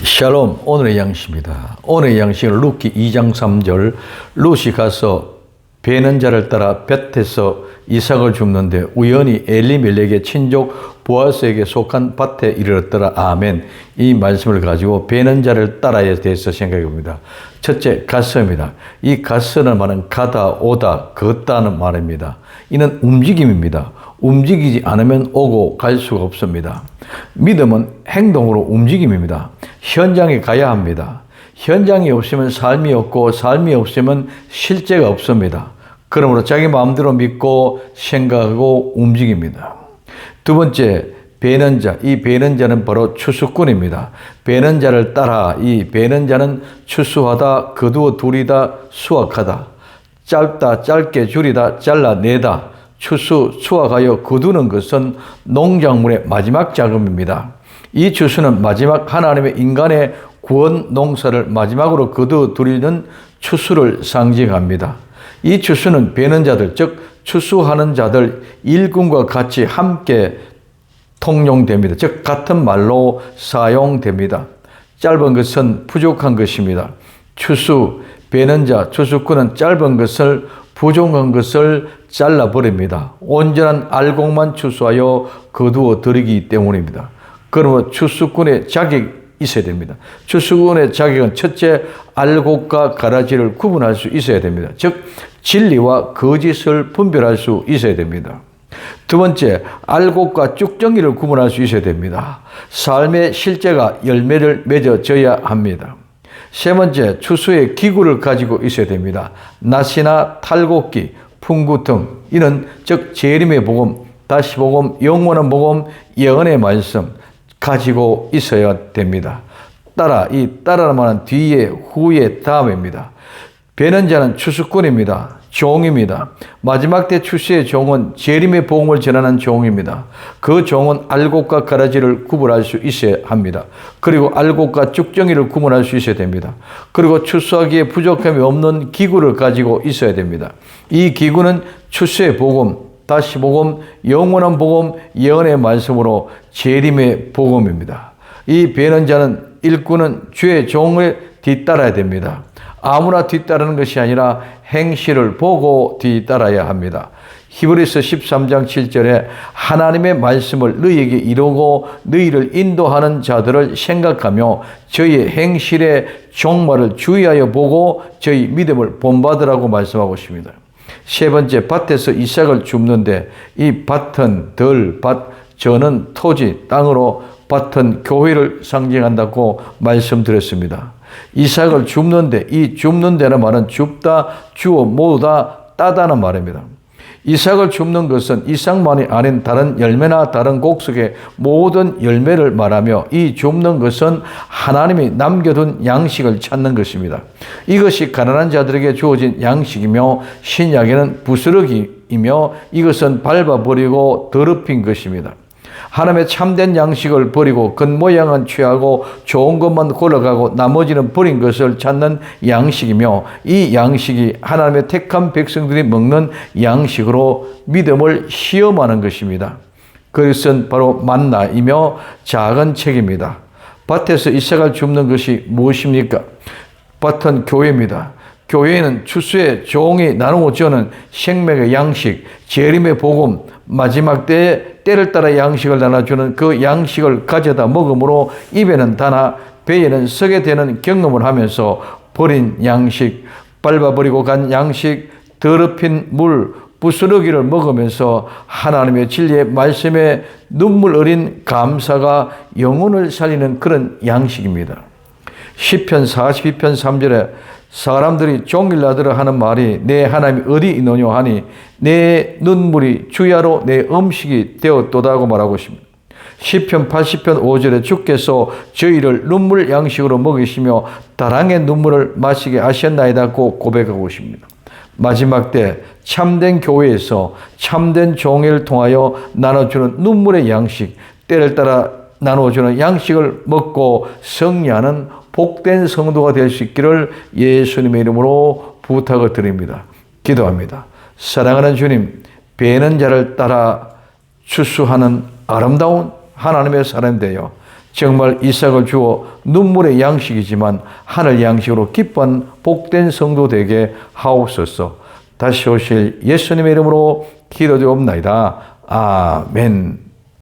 샬롬 오늘의 양식입니다. 오늘의 양식은 루키 2장 3절 룻이 가서 배는 자를 따라 볕에서 이삭을 줍는데 우연히 엘리멜렉의 친족 보아스에게 속한 밭에 이르렀더라. 아멘. 이 말씀을 가지고 배는 자를 따라에 대해서 생각해 봅니다. 첫째, 가스입니다. 이 가스는 말은 가다, 오다, 걷다는 말입니다. 이는 움직임입니다. 움직이지 않으면 오고 갈 수가 없습니다. 믿음은 행동으로 움직임입니다. 현장에 가야 합니다. 현장이 없으면 삶이 없고 삶이 없으면 실제가 없습니다. 그러므로 자기 마음대로 믿고 생각하고 움직입니다. 두 번째, 배는 자. 이 배는 자는 바로 추수꾼입니다. 배는 자를 따라 이 배는 자는 추수하다, 거두어 둘이다, 수확하다. 짧다, 짧게 줄이다, 잘라내다. 추수, 수확하여 거두는 것은 농작물의 마지막 작업입니다. 이 추수는 마지막 하나님의 인간의 구원 농사를 마지막으로 거두어 들이는 추수를 상징합니다. 이 추수는 베는 자들, 즉 추수하는 자들 일꾼과 같이 함께 통용됩니다. 즉 같은 말로 사용됩니다. 짧은 것은 부족한 것입니다. 추수, 베는 자, 추수꾼은 짧은 것을 부족한 것을 잘라버립니다. 온전한 알곡만 추수하여 거두어 드리기 때문입니다. 그러므로 추수꾼의 자격이 있어야 됩니다. 추수꾼의 자격은 첫째, 알곡과 가라지를 구분할 수 있어야 됩니다. 즉, 진리와 거짓을 분별할 수 있어야 됩니다. 두 번째, 알곡과 쭉정이를 구분할 수 있어야 됩니다. 삶의 실제가 열매를 맺어져야 합니다. 세 번째, 추수의 기구를 가지고 있어야 됩니다. 낫이나 탈곡기, 풍구 등 이는 즉 재림의 복음, 다시 복음, 영원한 복음, 예언의 말씀 가지고 있어야 됩니다. 따라 이 따라는 뒤에 후에 다음입니다. 배는 자는 추수꾼입니다. 종입니다. 마지막 때 출세의 종은 재림의 복음을 전하는 종입니다. 그 종은 알곡과 가라지를 구분할 수 있어야 합니다. 그리고 알곡과 쭉정이를 구분할 수 있어야 됩니다. 그리고 추수하기에 부족함이 없는 기구를 가지고 있어야 됩니다. 이 기구는 출세의 복음, 다시 복음, 영원한 복음, 예언의 말씀으로 재림의 복음입니다. 이 배는 자는 일꾼은 주의 종을 뒤따라야 됩니다. 아무나 뒤따르는 것이 아니라 행실을 보고 뒤따라야 합니다. 히브리서 13장 7절에 하나님의 말씀을 너희에게 이루고 너희를 인도하는 자들을 생각하며 저희의 행실의 종말을 주의하여 보고 저희 믿음을 본받으라고 말씀하고 있습니다. 세 번째 밭에서 이삭을 줍는데 이 밭은 덜 밭, 저는 토지, 땅으로 밭은 교회를 상징한다고 말씀드렸습니다. 이삭을 줍는데 이 줍는 데는 말은 줍다, 주어 모두 다 따다는 말입니다. 이삭을 줍는 것은 이삭만이 아닌 다른 열매나 다른 곡식의 모든 열매를 말하며 이 줍는 것은 하나님이 남겨둔 양식을 찾는 것입니다. 이것이 가난한 자들에게 주어진 양식이며 신약에는 부스러기이며 이것은 밟아버리고 더럽힌 것입니다. 하나님의 참된 양식을 버리고 겉모양은 취하고 좋은 것만 골라가고 나머지는 버린 것을 찾는 양식이며 이 양식이 하나님의 택한 백성들이 먹는 양식으로 믿음을 시험하는 것입니다. 그것은 바로 만나이며 작은 책입니다. 밭에서 이삭을 줍는 것이 무엇입니까? 밭은 교회입니다. 교회는 추수의 종이 나누어 저는 생명의 양식, 재림의 복음, 마지막 때에 때를 따라 양식을 나눠주는 그 양식을 가져다 먹음으로 입에는 다나 배에는 서게 되는 경험을 하면서 버린 양식, 밟아버리고 간 양식, 더럽힌 물, 부스러기를 먹으면서 하나님의 진리의 말씀에 눈물 어린 감사가 영혼을 살리는 그런 양식입니다. 10편 42편 3절에 사람들이 종일나들어 하는 말이 내 하나님이 어디 있느냐 하니 내 눈물이 주야로 내 음식이 되었도다고 말하고 있습니다. 시편 80편 5절에 주께서 저희를 눈물 양식으로 먹이시며 다랑의 눈물을 마시게 하셨나이다고 고백하고 있습니다. 마지막 때 참된 교회에서 참된 종회를 통하여 나눠주는 눈물의 양식, 때를 따라 나눠주는 양식을 먹고 성리하는 복된 성도가 될 수 있기를 예수님의 이름으로 부탁을 드립니다. 기도합니다. 사랑하는 주님, 배는 자를 따라 추수하는 아름다운 하나님의 사람 되어 정말 이삭을 주어 눈물의 양식이지만 하늘 양식으로 기쁜 복된 성도 되게 하옵소서. 다시 오실 예수님의 이름으로 기도드옵나이다. 아멘.